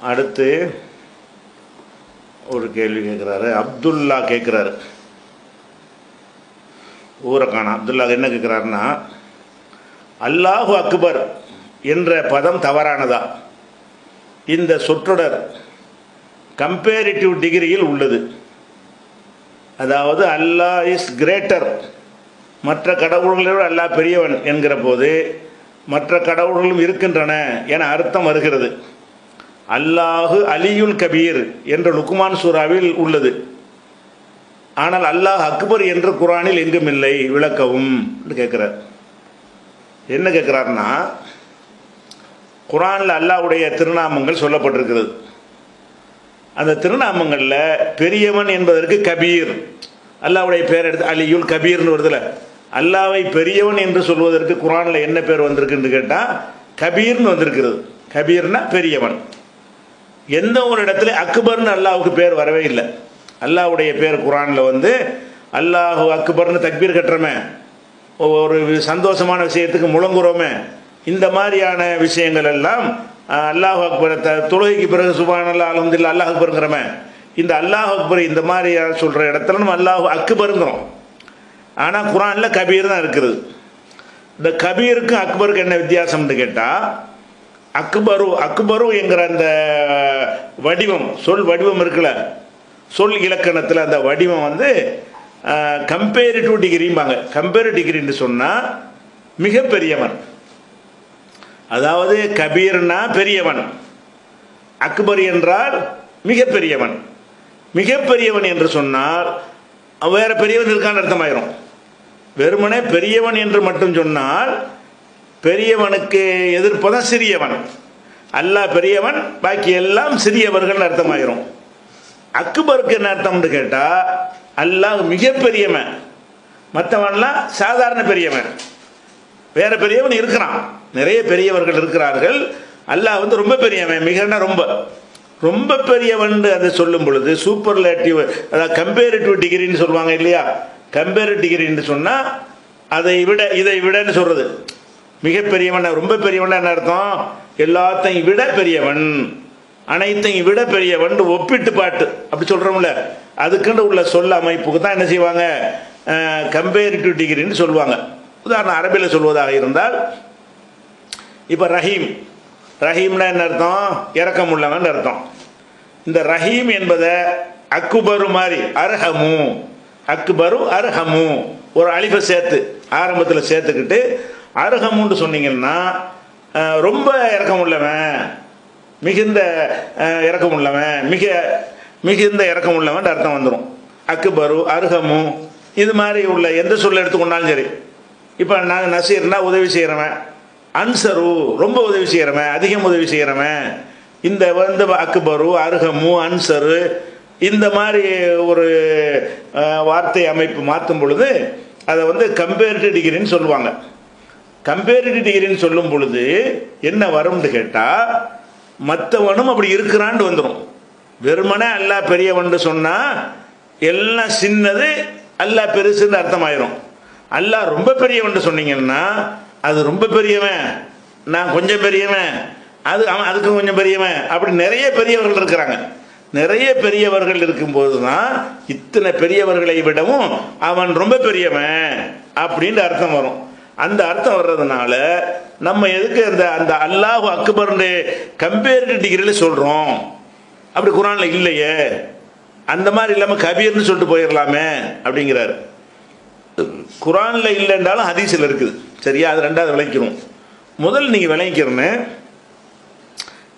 அடுத்து ஒரு கேள்வி கேட்குறாரு அப்துல்லா கேட்குறாரு ஊரை காணும். அப்துல்லா என்ன கேட்குறாருன்னா அல்லாஹு அக்பர் என்ற பதம் தவறானதா? இந்த சொற்றொடர் கம்பேரிட்டிவ் டிகிரியில் உள்ளது. அதாவது அல்லாஹ் இஸ் கிரேட்டர் மற்ற கடவுள்களை விட அல்லாஹ் பெரியவன் என்கிற போது மற்ற கடவுள்களும் இருக்கின்றன என அர்த்தம் வருகிறது. அல்லாஹு அலியுல் கபீர் என்ற லுக்குமான் சூறாவில் உள்ளது. ஆனால் அல்லாஹ் அக்பர் என்று குரானில் எங்கும் இல்லை. விளக்கவும் கேட்குறார். என்ன கேட்குறாருன்னா குரானில் அல்லாஹ்வுடைய திருநாமங்கள் சொல்லப்பட்டிருக்கிறது. அந்த திருநாமங்களில் பெரியவன் என்பதற்கு கபீர். அல்லாவுடைய பேர் எடுத்து அலியுல் கபீர்னு வருதுல. அல்லாவை பெரியவன் என்று சொல்வதற்கு குரானில் என்ன பேர் வந்திருக்குன்னு கேட்டால் கபீர்னு வந்திருக்கிறது. கபீர்னா பெரியவன். எந்த ஒரு இடத்துல அக்பர்னு அல்லாவுக்கு பேர் வரவே இல்லை. அல்லாவுடைய பேர் குரானில் வந்து அல்லாஹு அக்பர்னு தக்பீர் கட்டுறோமே. ஒரு சந்தோஷமான விஷயத்துக்கு முழங்குறோமே. இந்த மாதிரியான விஷயங்கள் எல்லாம் அல்லாஹ் அக்பர் த தொழுகைக்கு பிறகு சுபான் அல்லா அலமதுல்லா அல்லாஹ் அக்பருங்கிறோமே. இந்த அல்லாஹ் அக்பர் இந்த மாதிரி சொல்கிற இடத்துல நம்ம அல்லாஹ் அக்பருங்கிறோம். ஆனால் குரானில் கபீர் தான் இருக்குது. இந்த கபீருக்கும் அக்பருக்கு என்ன வித்தியாசம்னு கேட்டால் அக்பரு அக்பரு என்கிற அந்த வடிவம் சொல் வடிவம் இருக்குல்ல? சொல் இலக்கணத்தில் அந்த வடிவம் வந்து கம்பேரிட்டிவ் டிகிரிம்பாங்க கம்பேர் டிகிரின்னு சொன்னால் மிகப்பெரியவன் அதாவது கபீர்னா பெரியவன். அக்பர் என்றால் மிகப்பெரியவன். மிகப்பெரியவன் என்று சொன்னால் வேற பெரியவன் இருக்கான்னு அர்த்தமாயிரும். வெறுமனே பெரியவன் என்று மட்டும் சொன்னால் பெரியவனுக்கு எதிர்ப்பதான் சிறியவன். அல்லாஹ் பெரியவன் பாக்கி எல்லாம் சிறியவர்கள் அர்த்தமாயிரும். அக்பருக்கு என்ன அர்த்தம்னு கேட்டால் அல்லாஹ் மிகப்பெரியவன். மற்றவன்லாம் சாதாரண பெரியவன். வேற பெரியவன் இருக்கிறான். நிறைய பெரியவர்கள் இருக்கிறார்கள். அல்லாஹ் வந்து ரொம்ப பெரியவன் மிகன்னா ரொம்ப. ரொம்ப பெரியவன் அதை சொல்லும் பொழுது சூப்பர் லேட்டிவ் அதாவது கம்பேரிட்டிவ் டிகிரின்னு சொல்லுவாங்க இல்லையா? கம்பேரிவ் டிகிரின்னு சொன்னால் அதை விட இதை விடன்னு சொல்கிறது மிகப்பெரியவன் ரொம்ப பெரியவன் என்ன அர்த்தம்? எல்லாத்தையும் விட பெரியவன். அனைத்தையும் விட பெரியவன் ஒப்பிட்டு பாட்டு. அப்படி சொல்கிறோம்ல அதுக்குன்னு உள்ள சொல் அமைப்புக்கு தான் என்ன செய்வாங்க? கம்பேரிட்டிவ் டிகிரின்னு சொல்லுவாங்க. உதாரணம் அரபியில் சொல்வதாக இருந்தால் இப்போ ரஹீம். ரஹீம்னா என்ன அர்த்தம்? இறக்கம் உள்ளவன் அர்த்தம். இந்த ரஹீம் என்பதை அக்குபரு மாதிரி அர்ஹமு. அக்பரு அர்ஹமு. ஒரு அழிப்பை சேர்த்து ஆரம்பத்தில் சேர்த்துக்கிட்டு அருகமுன்னு சொன்னீங்கன்னா ரொம்ப இறக்கம் உள்ளவன் மிகுந்த இறக்கம் உள்ளவன் மிக மிகுந்த இறக்கம் உள்ளவன் அர்த்தம் வந்துடும் அக்பரு அருகமு இது மாதிரி உள்ள எந்த சொல்ல எடுத்துக்கொண்டாலும் சரி. இப்போ நாங்கள் நசீர்னா உதவி செய்கிறவன் அன்சரு ரொம்ப உதவி செய்கிறவன் அதிகம் உதவி செய்கிறவன் இந்த வந்து அக்பரு அருகமு அன்சரு இந்த மாதிரி ஒரு வார்த்தை அமைப்பு மாற்றும் பொழுது அதை வந்து கம்பேர்டு டிகிரின்னு சொல்லுவாங்க. கம்பேரிட்டிவ் டிகிரின்னு சொல்லும் பொழுது என்ன வரும்னு கேட்டால் மற்றவனும் அப்படி இருக்கிறான்னு வந்துடும் வெறுமனே அல்லாஹ் பெரியவன் சொன்னால் எல்லாம் சின்னது அல்லாஹ் பெருசுன்னு அர்த்தமாயிரும். அல்லாஹ் ரொம்ப பெரியவன் சொன்னீங்கன்னா அது ரொம்ப பெரியவன் நான் கொஞ்சம் பெரியவன் அது அவன் அதுக்கும் கொஞ்சம் பெரியவன் அப்படி நிறைய பெரியவர்கள் இருக்கிறாங்க. நிறைய பெரியவர்கள் இருக்கும்போது தான் இத்தனை பெரியவர்களை விடவும் அவன் ரொம்ப பெரியவன் அப்படின்ற அர்த்தம் வரும். அந்த அர்த்தம் வர்றதுனால நம்ம எதுக்கு அந்த அந்த அல்லாஹ் அக்பர்னு கம்பேரிட்டிவ் டிகிரியில் சொல்கிறோம் அப்படி குரானில் இல்லையே. அந்த மாதிரி இல்லாமல் கபீர்னு சொல்லிட்டு போயிடலாமே அப்படிங்கிறாரு. குரானில் இல்லைன்றாலும் ஹதீஸில் இருக்குது. சரியா? அது ரெண்டாவது விளைக்கிறோம் முதல் நீங்கள் விளங்கிக்கிறன்னு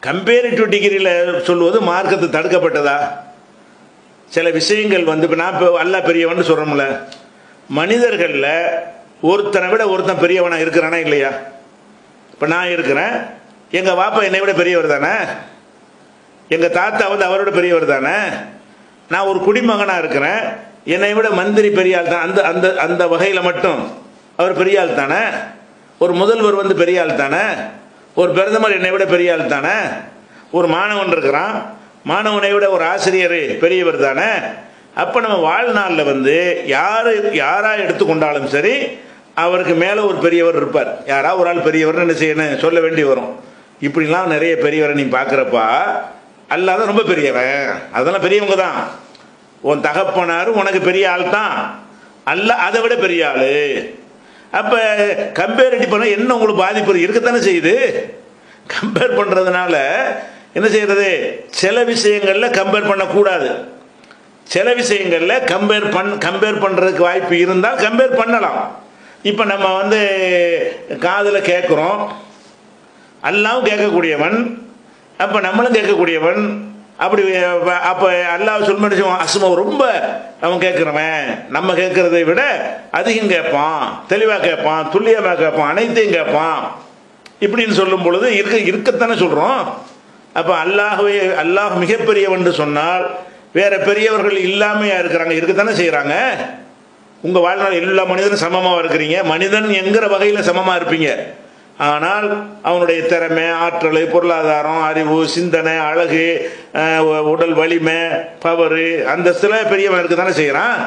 கம்பேரிட்டிவ் டிகிரியில் சொல்வது மார்க்கத்து தடுக்கப்பட்டதா? சில விஷயங்கள் வந்து இப்போ நான் இப்போ அல்ல பெரியவன் சொல்கிறோம்ல மனிதர்களில் ஒருத்தனை விட ஒருத்தன் பெரியவனா இருக்கிறானா இல்லையா? இப்போ நான் இருக்கிறேன். எங்கள் வாப்பா என்னை விட பெரியவர் தானே? எங்கள் தாத்தா வந்து அவரோட பெரியவர் தானே? நான் ஒரு குடிமகனாக இருக்கிறேன். என்னை விட மந்திரி பெரிய ஆள் தான். அந்த அந்த அந்த வகையில் மட்டும். அவர் பெரிய ஆள் தானே? ஒரு முதல்வர் வந்து பெரிய ஆள் தானே? ஒரு பிரதமர் என்னை விட பெரிய ஆள் தானே? ஒரு மாணவன் இருக்கிறான். மாணவனை விட ஒரு ஆசிரியர் பெரியவர் தானே? அப்போ நம்ம வாழ்நாளில் வந்து யார் யாராக எடுத்துக்கொண்டாலும் சரி அவருக்கு மேலே ஒரு பெரியவர் இருப்பார். யாரா ஒரு ஆள் பெரியவர்னு என்ன செய்யணும்? சொல்ல வேண்டி வரும். இப்படிலாம் நிறைய பெரியவரை நீ பார்க்குறப்பா அல்லாத ரொம்ப பெரியவன். அதெல்லாம் பெரியவங்க தான். உன் தகப்பனார் உனக்கு பெரிய ஆள் தான். அல்ல அதை விட பெரிய ஆள். அப்போ கம்பேர் ரெடி பண்ண என்ன உங்களுக்கு பாதிப்பு இருக்கத்தானே செய்யுது. கம்பேர் பண்ணுறதுனால என்ன செய்யறது? சில விஷயங்களில் கம்பேர் பண்ணக்கூடாது. சில விஷயங்களில் கம்பேர் பண் கம்பேர் பண்ணுறதுக்கு வாய்ப்பு இருந்தால் கம்பேர் பண்ணலாம். இப்போ நம்ம வந்து காதில் கேட்குறோம் அல்லாவும் கேட்கக்கூடியவன். அப்போ நம்மளும் கேட்கக்கூடியவன். அப்படி அப்போ அல்லாஹ் சொல்லிச்சு அசுமா ரொம்ப அவன் கேட்குறவன். நம்ம கேட்குறதை விட அதிகம் கேட்பான். தெளிவாக கேட்பான். துல்லியமாக கேட்பான். அனைத்தையும் கேட்பான். இப்படின்னு சொல்லும் பொழுது இருக்க இருக்கத்தானே சொல்கிறோம் அப்போ அல்லாஹுவே அல்லாஹ் மிகப்பெரியவன் சொன்னால் வேற பெரியவர்கள் இல்லாமையா இருக்கிறாங்க. இருக்கத்தானே செய்கிறாங்க உங்கள் வாழ்நாள் எல்லா மனிதனும் சமமாக இருக்கிறீங்க? மனிதன் என்கிற வகையில் சமமாக இருப்பீங்க. ஆனால் அவனுடைய திறமை ஆற்றல் பொருளாதாரம் அறிவு சிந்தனை அழகு உடல் வலிமை பவர் அந்தஸ்தில் பெரியவன் இருக்க தானே செய்கிறான்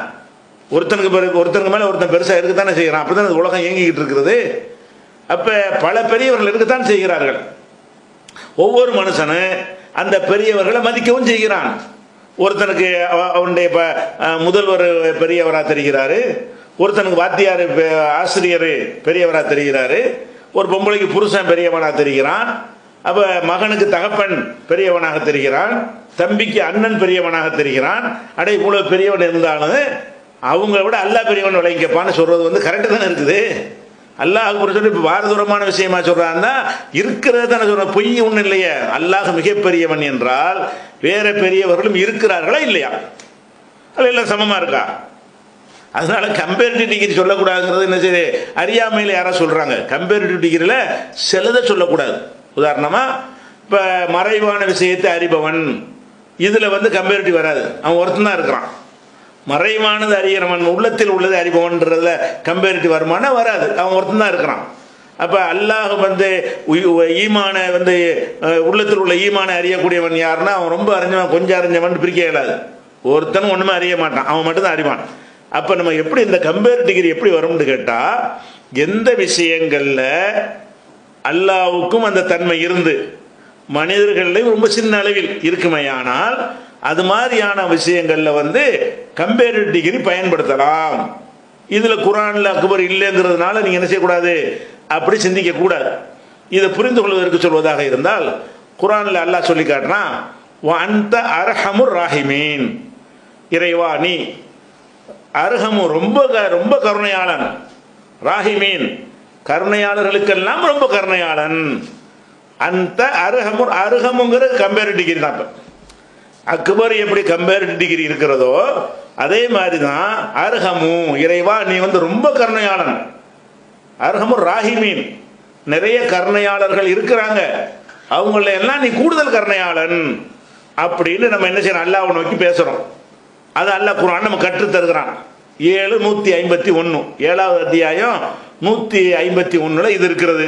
ஒருத்தனுக்கு பிறகு ஒருத்தனுக்கு மேலே ஒருத்தன் பெருசாக இருக்க தானே செய்கிறான் அப்படி தான் உலகம் இயங்கிக்கிட்டு இருக்கிறது? அப்போ பல பெரியவர்கள் இருக்கத்தான் செய்கிறார்கள். ஒவ்வொரு மனுஷனும் அந்த பெரியவர்களை மதிக்கவும் செய்கிறான். ஒருத்தனுக்கு அவனுடைய முதல்வர் பெரியவராக தெரிகிறாரு. ஒருத்தனுக்கு வாத்தியார் ஆசிரியர் பெரியவராக தெரிகிறாரு. ஒரு பொம்பளைக்கு புருஷன் பெரியவனாக தெரிகிறான். அப்போ மகனுக்கு தகப்பன் பெரியவனாக தெரிகிறான். தம்பிக்கு அண்ணன் பெரியவனாக தெரிகிறான். அடே இவ்வளோ பெரியவன் இருந்தாலும் அவங்கள விட அல்லா பெரியவன் விளங்கிக்கப்பான்னு சொல்கிறது வந்து கரெக்டு தானே இருக்குது. அல்லாஹ் ஒரு சொல்லி இப்போ பாரதூரமான விஷயமா சொல்றான்னா இருக்கிறத தானே சொல்கிற பொய் ஒன்றும் இல்லையே. அல்லாஹ் மிகப்பெரியவன் என்றால் வேற பெரியவர்களும் இருக்கிறார்களா இல்லையா? அது எல்லாம் சமமாக இருக்கா? அதனால கம்பேரிட்டிவ் டிகிரி சொல்லக்கூடாதுங்கிறது என்ன சரி அறியாமையில் யாரோ சொல்கிறாங்க கம்பேரிட்டிவ் டிகிரியில் சிலதை சொல்லக்கூடாது. உதாரணமாக இப்போ மறைவான விஷயத்தை அறிபவன் இதில் வந்து கம்பேரிட்டிவ் வராது. அவன் ஒருத்தன் தான் இருக்கிறான். மறைவானது அறிகிறவன் உள்ளத்தில் உள்ளது அறிபவன்றதில் கம்பேரிட்டிவ் வருமானம் வராது. அவன் ஒருத்தன் தான் இருக்கிறான். அப்போ அல்லாஹ் வந்து ஈமான வந்து உள்ளத்தில் உள்ள ஈமானை அறியக்கூடியவன் யாருன்னா அவன் ரொம்ப அறிஞ்சவன் கொஞ்சம் அறிஞ்சவன் பிரிக்க இயலாது. ஒருத்தனும் ஒன்றுமே அறிய மாட்டான். அவன் மட்டும்தான் அறிவான். அப்போ நம்ம எப்படி இந்த கம்பேர் டிகிரி எப்படி வரும்னு கேட்டால் எந்த விஷயங்களில் அல்லாவுக்கும் அந்த தன்மை இருந்து மனிதர்களையும் ரொம்ப சின்ன அளவில் இருக்குமையானால் அது மாதிரியான விஷயங்களில் வந்து கம்பேரிட்டிவ் டிகிரி பயன்படுத்தலாம். இதில் குரானில் அக்பர் இல்லைங்கிறதுனால நீங்கள் என்ன செய்யக்கூடாது? அப்படி சிந்திக்கக்கூடாது இதை புரிந்து கொள்வதற்கு சொல்வதாக இருந்தால் குரானில் அல்லாஹ் சொல்லி காட்டுறான் அந்த அரஹமுர் ராஹிமீன் இறைவா நீ அருகமு ரொம்ப ரொம்ப கருணையாளன். ராஹிமீன் கருணையாளர்களுக்கெல்லாம் ரொம்ப கருணையாளன். அந்த அருகமு அருகமுங்கிற கம்பேர் டிகிரி தான். இப்போ அக்பர் எப்படி கம்பேர் டிகிரி இருக்கிறதோ அதே மாதிரி தான் அர்ஹமு இறைவா நீ வந்து ரொம்ப கருணையாளன். அருகமு ராஹிமீன். நிறைய கருணையாளர்கள் இருக்கிறாங்க. அவங்கள எல்லாம் நீ கூடுதல் கருணையாளன் அப்படின்னு நம்ம என்ன செய்யணும் அல்லாஹ் நோக்கி பேசுகிறோம் அது அல்லா குரான் நம்ம கற்று தருகிறான். ஏழு நூற்றி ஐம்பத்தி ஒன்று ஏழாவது அத்தியாயம் நூற்றி ஐம்பத்தி ஒன்றில் இது இருக்கிறது.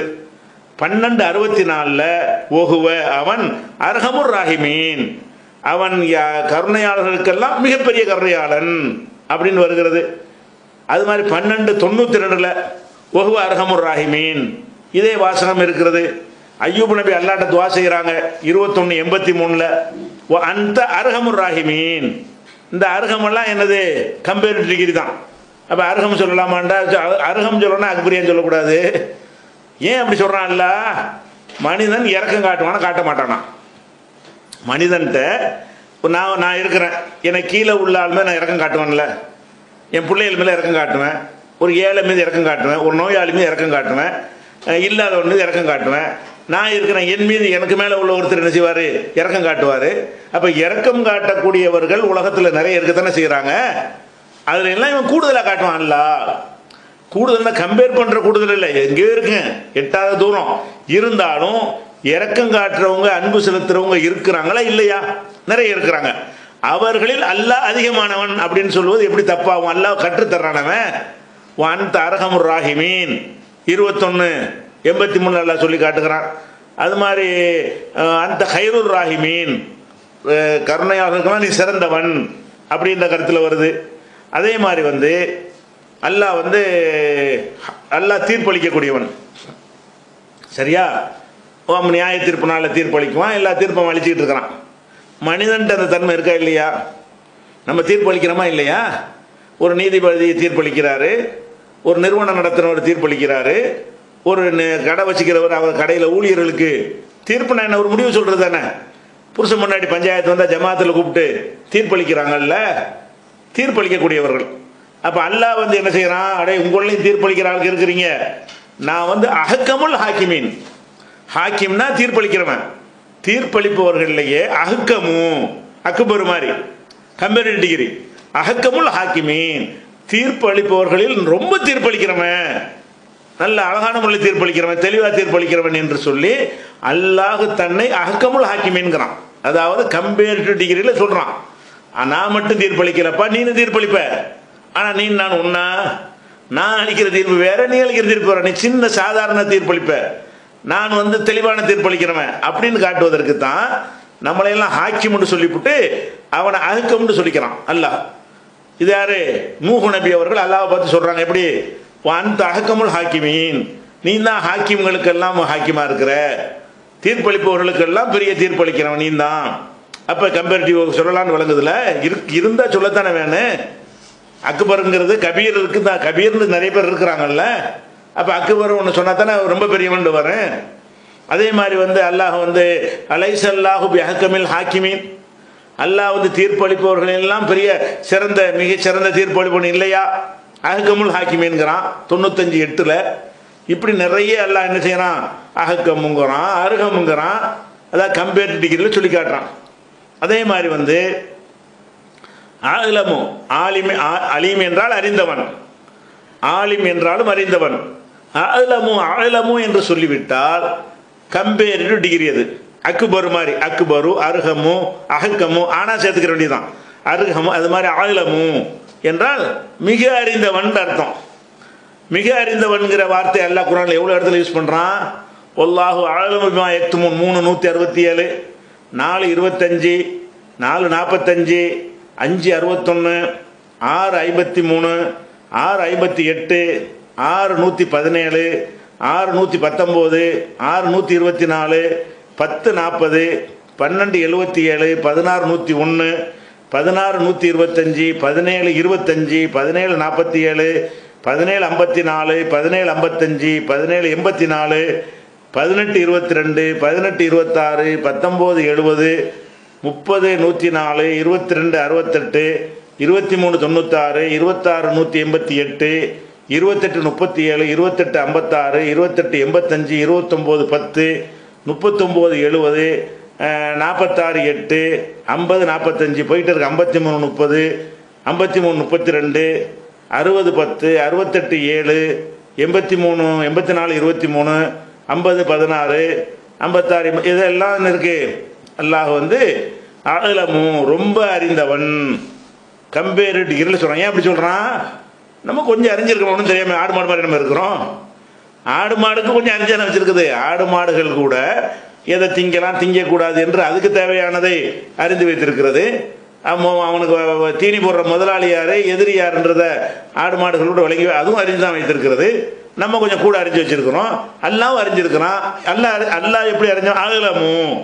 பன்னெண்டு அறுபத்தி நாலில் ஒகுவ அவன் அர்ஹமுர் ராஹிமீன். அவன் கருணையாளர்களுக்கெல்லாம் மிகப்பெரிய கருணையாளன் அப்படின்னு வருகிறது. அது மாதிரி பன்னெண்டு தொண்ணூற்றி ரெண்டில் ஒகுவ அர்ஹமுர் ராஹிமீன். இதே வாசகம் இருக்கிறது. ஐயூப் நபி அல்லாட்ட துவா செய்கிறாங்க இருபத்தொன்று எண்பத்தி மூணில் அந்த அருகமுர் ராஹிமீன். இந்த அருகமெல்லாம் என்னது? கம்பேரிட்டிவ் டிகிரி தான். அப்போ அருகம் சொல்லலாமாண்டா? அருகம் சொல்லணும்னா அக்பரியான்னு சொல்லக்கூடாது. ஏன் அப்படி சொல்கிறான்ல மனிதன் இறக்கம் காட்டுவானா காட்ட மாட்டானா மனிதன்கிட்ட நான் நான் இருக்கிறேன். என்னை கீழே உள்ள ஆள் நான் இறக்கம் காட்டுவேன்ல. என் பிள்ளைகள் மேலே இறக்கம் காட்டுவேன். ஒரு ஏழை மீது இறக்கம் காட்டுவேன். ஒரு நோயாளி மீது இறக்கம் காட்டுவேன். இல்லாதவன் மீது இறக்கம் காட்டுவேன். நான் இருக்கிறேன். என் மீது எனக்கு மேலே உள்ள ஒருத்தர் என்ன செய்வார்? இறக்கம் காட்டுவார். அப்போ இறக்கம் காட்டக்கூடியவர்கள் உலகத்தில் நிறைய இருக்கத்தானே செய்கிறாங்க அதில் எல்லாம் இவன் கூடுதலாக காட்டுவான்ல. கூடுதல்னா கம்பேர் பண்ணுற கூடுதல் இல்லை. எங்கேயோ இருக்குங்க எட்டாவது தூரம். இருந்தாலும் இறக்கம் காட்டுறவங்க அன்பு செலுத்துறவங்க இருக்கிறாங்களா இல்லையா? நிறைய இருக்கிறாங்க. அவர்களில் அல்லாஹ் அதிகமானவன் அப்படின்னு சொல்லுவது எப்படி தப்பாகும்? அல்லாஹ் கற்றுத்தர்றானவன் வான் அரகமுர் ராஹிமீன். இருபத்தொன்று எண்பத்தி மூணு அல்லா சொல்லி காட்டுகிறான். அது மாதிரி அந்த ஹைருர் ராஹிமீன். கருணையாளர்கள்லாம் நீ சிறந்தவன். அப்படின்ற கருத்தில் வருது. அதே மாதிரி வந்து அல்லாஹ் வந்து அல்லாஹ் தீர்ப்பளிக்கக்கூடியவன். சரியா? நியாய தீர்ப்பு நாளில் தீர்ப்பளிக்குவான் எல்லா தீர்ப்பும் அழிச்சிக்கிட்டு இருக்கிறான். மனிதன்ட்டு அந்த தன்மை இருக்கா இல்லையா? நம்ம தீர்ப்பளிக்கிறோமா இல்லையா? ஒரு நீதிபதி தீர்ப்பளிக்கிறாரு ஒரு நிறுவனம் நடத்துகிறவர் தீர்ப்பளிக்கிறாரு ஒரு கடை வச்சுக்கிறவர் அவர் கடையில் ஊழியர்களுக்கு தீர்ப்பு என்ன? ஒரு முடிவு சொல்கிறது தானே. புருஷன் முன்னாடி பஞ்சாயத்து வந்தால் ஜமாத்தில் கூப்பிட்டு தீர்ப்பளிக்கிறாங்கல்ல? தீர்ப்பளிக்கக்கூடியவர்கள். அப்போ அல்லாஹ் வந்து என்ன செய்கிறான் அடே உங்களையும் தீர்ப்பளிக்கிற ஆளுக்கு இருக்கிறீங்க. நான் வந்து அகக்கமுல் ஹாக்கிமீன். ஹாக்கிம்னா தீர்ப்பளிக்கிறவன். தீர்ப்பளிப்பவர்கள்லையே அகக்கமும் அக்பர் மாதிரி கம்பேரிவ் டிகிரி அகக்கமுல் ஹாக்கிமீன். தீர்ப்பளிப்பவர்களில் ரொம்ப தீர்ப்பளிக்கிறவன். நல்ல அழகான முறையில் தீர்ப்பளிக்கிறவன் தெளிவாக தீர்ப்பளிக்கிறவன் என்று சொல்லி அல்லாஹ் தன்னை அகக்கமுல் ஹாக்கிமீன்கிறான் அதாவது கம்பேரிட்டிவ் டிகிரியில் சொல்கிறான் நான் மட்டும் தீர்ப்பளிக்கிறப்பா நீனு தீர்ப்பளிப்ப. ஆனால் நீ நான் உன்னா? நான் அளிக்கிற தீர்ப்பு வேற நீ அளிக்கிற தீர்ப்பு வேற. நீ சின்ன சாதாரண தீர்ப்பளிப்ப. நான் வந்து தெளிவான தீர்ப்பளிக்கிறவன் அப்படின்னு காட்டுவதற்கு தான் நம்மளையெல்லாம் ஹாக்கிம்னு சொல்லிவிட்டு அவனை அகக்கம்னு சொல்லிக்கிறான். அல்லாஹ். இது யாரு? நூஹு நபி அவர்கள் அல்லாவை பார்த்து சொல்றாங்க. எப்படி? அந்த அகக்கமுல் ஹாக்கிமீன். நீ தான் ஹாக்கிம்களுக்கெல்லாம் ஹாக்கிமா இருக்கிற. தீர்ப்பளிப்பவர்களுக்கெல்லாம் பெரிய தீர்ப்பளிக்கிறவன் நீ தான் அப்போ கம்பேரிட்டிவ் சொல்லலான்னு விளங்குதுல? இரு இருந்தால் சொல்லத்தானே வேணும். அக்பருங்கிறது கபீர் இருக்குதா? கபீர்னு நிறைய பேர் இருக்கிறாங்கல்ல. அப்போ அக்பர் ஒன்று சொன்னா தானே ரொம்ப பெரியவன் வரேன் அதே மாதிரி வந்து அல்லாஹ் வந்து அலைஸ் அல்லாஹு பி ஹாக்கிமீன். அல்லாஹ் வந்து தீர்ப்பளிப்பவர்கள் எல்லாம் பெரிய சிறந்த மிகச்சிறந்த தீர்ப்பளிப்பவன் இல்லையா? அஹக்கமுல் ஹாக்கிமீன்கிறான் தொண்ணூத்தஞ்சு எட்டில். இப்படி நிறைய அல்லாஹ் என்ன செய்யறான்? அகக்கமுங்கிறான் அருகமுங்கிறான். அதான் கம்பேர் டிகிரியில் சொல்லி காட்டுறான். அதே மாதிரி வந்து ஆலமு ஆலிம் ஆ- அலீம் என்றால் அறிந்தவன். ஆலிம் என்றாலும் அறிந்தவன். ஆலமு ஆலமு என்று சொல்லிவிட்டால் கம்பேரிட்டிவ் டிகிரி அது. அக்குபரு மாதிரி அக்குபரு அருகமு அகக்கமு ஆனால் சேர்த்துக்கிற வேண்டியதுதான். அருகமு அது மாதிரி ஆலமு என்றால் மிக அறிந்தவன் அர்த்தம். மிக அறிந்தவன்கிற வார்த்தை எல்லா குரானில் எவ்வளோ இடத்துல யூஸ் பண்ணுறான் ஒல்லாஹு ஆலமுமா எத்துமுன் மூணு நூற்றி அறுபத்தி ஏழு நாலு இருபத்தஞ்சி நாலு நாற்பத்தஞ்சு அஞ்சு அறுபத்தொன்று ஆறு ஐம்பத்தி மூணு ஆறு ஐம்பத்தி எட்டு ஆறு நூற்றி பதினேழு ஆறு நூற்றி பத்தொம்போது ஆறு நூற்றி இருபத்தி நாலு பத்து நாற்பது பன்னெண்டு எழுபத்தி ஏழு பதினாறு நூற்றி ஒன்று பதினாறு நூற்றி இருபத்தஞ்சி பதினேழு இருபத்தஞ்சி பதினேழு நாற்பத்தி ஏழு பதினேழு ஐம்பத்தி நாலு பதினேழு ஐம்பத்தஞ்சி பதினேழு எண்பத்தி நாலு பதினெட்டு இருபத்தி ரெண்டு பதினெட்டு இருபத்தாறு பத்தொம்போது எழுபது முப்பது நூற்றி நாலு இருபத்தி ரெண்டு அறுபத்தெட்டு இருபத்தி மூணு தொண்ணூத்தாறு இருபத்தாறு நூற்றி எண்பத்தி எட்டு இருபத்தெட்டு முப்பத்தி ஏழு இருபத்தெட்டு ஐம்பத்தாறு இருபத்தெட்டு எண்பத்தஞ்சு இருபத்தொம்போது பத்து முப்பத்தொம்போது எழுபது நாற்பத்தாறு எட்டு ஐம்பது நாற்பத்தஞ்சு போயிட்டு இருக்கு ஐம்பத்தி மூணு முப்பது ஐம்பத்தி மூணு முப்பத்தி ரெண்டு அறுபது பத்து அறுபத்தெட்டு ஏழு எண்பத்தி மூணு எண்பத்தி நாலு இருபத்தி மூணு ஐம்பது பதினாறு ஐம்பத்தாறு இதெல்லாம் இருக்குது அல்லாஹ் வந்து அகலமும் ரொம்ப அறிந்தவன். கம்பேரு இருள் சொல்கிறான் ஏன் அப்படி சொல்கிறான் நம்ம கொஞ்சம் அறிஞ்சிருக்கணும் ஒன்றும் தெரியாமல் ஆடு மாடு மாதிரி நம்ம இருக்கிறோம். ஆடு மாடுக்கு கொஞ்சம் அறிஞ்சான வச்சிருக்குது? ஆடு மாடுகள் கூட எதை திங்கலாம் திங்கக்கூடாது என்று அதுக்கு தேவையானதை அறிந்து வைத்திருக்கிறது. அவனுக்கு தீனி போடுற முதலாளி யாரு எதிரி யாருன்றத ஆடு மாடுகளோட விளங்கி அதுவும் அறிஞ்சு தான் வைத்திருக்கிறது. நம்ம கொஞ்சம் கூட அறிஞ்சு வச்சிருக்கிறோம். அல்லாவும் அறிஞ்சிருக்கிறான். அல்லா எல்லாம் எப்படி அறிஞ்சோம் ஆகலமும்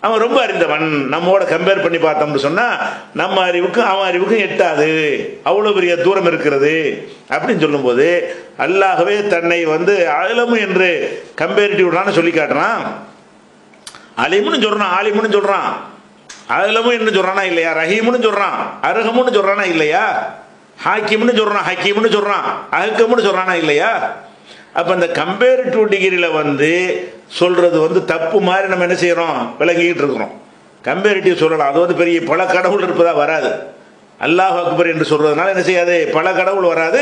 அவன் ரொம்ப அறிந்தவன். நம்மோட கம்பேர் பண்ணி பார்த்தோம்னு சொன்னா நம்ம அறிவுக்கும் அவன் அறிவுக்கும் எட்டாது. அவ்வளோ பெரிய தூரம் இருக்கிறது. அப்படின்னு சொல்லும்போது அல்லாகவே தன்னை வந்து அகலமு என்று கம்பேரிட்டிவ்டான சொல்லி காட்டுறான். அலிமுன்னு சொல்றான் ஆலிமுன்னு சொல்றான். அகலமும் என்று சொல்றானா இல்லையா? ரஹீமுன்னு சொல்றான். அருகமுன்னு சொல்றானா இல்லையா? ஹாக்கிம்னு சொல்றான் ஹக்கீம்னு சொல்றான். அகக்கம்னு சொல்றானா இல்லையா? அப்போ அந்த டூ டிகிரியில் வந்து சொல்கிறது வந்து தப்பு மாதிரி நம்ம என்ன செய்கிறோம் விளங்கிக்கிட்டு இருக்கிறோம். கம்பேரிட்டிவ் சொல்லலாம். அது வந்து பெரிய பல கடவுள் இருப்பதாக வராது. அல்லாஹ் அக்பர் என்று சொல்கிறதுனால என்ன செய்யாது? பல கடவுள் வராது.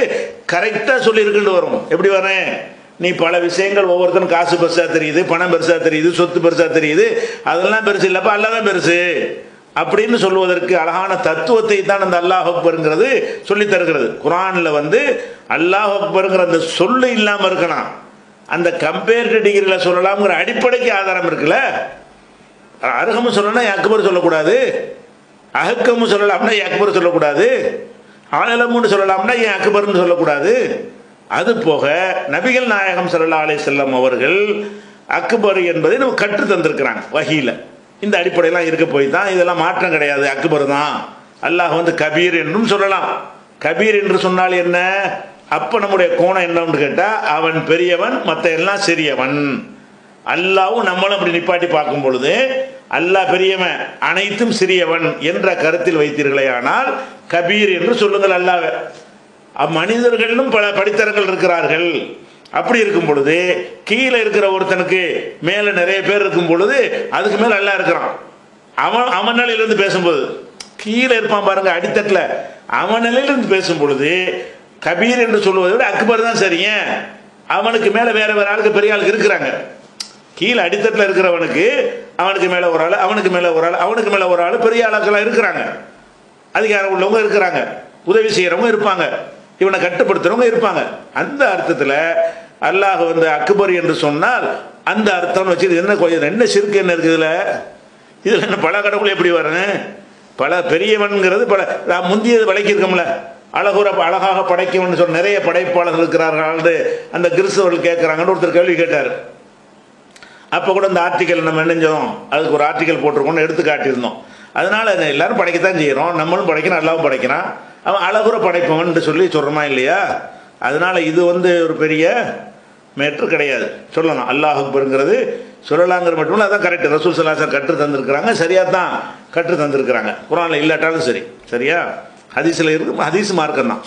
கரெக்டாக சொல்லியிருக்குன்னு வரும். எப்படி வரேன் நீ பல விஷயங்கள் ஒவ்வொருத்தரும் காசு பெருசாக தெரியுது பணம் பெருசாக தெரியுது சொத்து பெருசாக தெரியுது. அதெல்லாம் பெருசு இல்லைப்பா அல்லா தான் பெருசு. அப்படின்னு சொல்லுவதற்கு அழகான தத்துவத்தை தான் அந்த அல்லாஹ் அக்பருங்கிறது சொல்லித் தருகிறது. குரானில் வந்து அல்லாஹ் அக்பருங்கிற அந்த சொல்லு இல்லாமல் இருக்கலாம். அந்த கம்பேரிட்டிவ் டிகிரியில் சொல்லலாம்ங்கிற அடிப்படைக்கு ஆதாரம் இருக்குல்ல? அருகமும் சொல்லணும்னா என் அக்பர் சொல்லக்கூடாது. அகக்கமும் சொல்லலாம்னா என் அக்பர் சொல்லக்கூடாது. ஆனலமுன்னு சொல்லலாம்னா என் அக்பர்னு சொல்லக்கூடாது. அது போக நபிகள் நாயகம் சல்லா அலைஹி செல்லம் அவர்கள் அக்பர் என்பதை நம்ம கற்று தந்திருக்கிறாங்க வகையில் இந்த அடிப்படையெல்லாம் இருக்க போய் தான் இதெல்லாம் மாற்றம் கிடையாது. அக்பர் தான். அல்லாஹ் வந்து கபீர் என்றும் சொல்லலாம். கபீர் என்று சொன்னால் என்ன? அப்போ நம்முடைய கோணம் என்னன்னு கேட்டால் அவன் பெரியவன் மற்ற எல்லாம் சிறியவன். அல்லாவும் நம்மளும் அப்படி நிப்பாட்டி பார்க்கும் பொழுது அல்லாஹ் பெரியவன் அனைத்தும் சிறியவன் என்ற கருத்தில் வைத்தீர்களே ஆனால் கபீர் என்று சொல்லுங்கள் அல்லாஹ். மனிதர்களிலும் பல படித்தரங்கள் இருக்கிறார்கள். அப்படி இருக்கும் பொழுது கீழே இருக்கிற ஒருத்தனுக்கு மேலே நிறைய பேர் இருக்கும் பொழுது அதுக்கு மேலே நல்லா இருக்கிறான். அவன் அவன் நிலையிலிருந்து பேசும்போது கீழே இருப்பான் பாருங்க அடித்தட்டில். அவன் நிலையிலிருந்து பேசும் பொழுது கபீர் என்று சொல்லுவதை விட அக்பர் தான் சரிங்க அவனுக்கு மேலே வேற வேற ஆளுக்கு பெரிய ஆளுக்கு இருக்கிறாங்க. கீழே அடித்தட்டில் இருக்கிறவனுக்கு அவனுக்கு மேலே ஒரு ஆள் அவனுக்கு மேலே ஒரு ஆள் அவனுக்கு மேலே ஒரு ஆள் பெரிய ஆளுக்கெல்லாம் இருக்கிறாங்க. அதிகாரம் உள்ளவங்க இருக்கிறாங்க. உதவி செய்கிறவங்க இருப்பாங்க. இவனை கட்டுப்படுத்துறவங்க இருப்பாங்க. அந்த அர்த்தத்தில் அல்லாஹ் வந்து அக்பர் என்று சொன்னால் அந்த அர்த்தம்னு வச்சு என்ன கொஞ்சம் என்ன சிறுக்கு என்ன இருக்குதுல இதில்? என்ன பல கடவுள் எப்படி வரணும் பல பெரியவன்கிறது பல நான் முந்தியது விளக்கியிருக்கோம்ல. அழகுற அழகாக படைக்கவன் சொன்ன நிறைய படைப்பாளர்கள் இருக்கிறார்கள் அந்த கிறிஸ்தவர்கள் கேட்குறாங்கன்னு ஒருத்தர் கேள்வி கேட்டார். அப்போ கூட இந்த ஆர்டிக்கல் நம்ம நினைஞ்சோம். அதுக்கு ஒரு ஆர்டிக்கல் போட்டிருக்கோம்னு எடுத்து காட்டியிருந்தோம். அதனால் எல்லாரும் படைக்கத்தான் செய்கிறோம் நம்மளும் படைக்கிறோம் எல்லாவும் படைக்கிறான் அவன் அழகுற படைப்பவன் சொல்லி சொல்கிறோமா இல்லையா? அதனால் இது வந்து ஒரு பெரிய மேட்ரு கிடையாது. சொல்லலாம் அல்லாஹ் அக்பருங்கிறது சொல்லலாங்கிற மட்டும் அதான் கரெக்ட் ரசூல் சலாசா கற்று தந்திருக்கிறாங்க. சரியாக தான் கற்று தந்திருக்கிறாங்க. குரானில் இல்லாட்டாலும் சரி. சரியா? ஹதீஸில் இருக்கு ஹதீஸ் மார்க்கம் தான்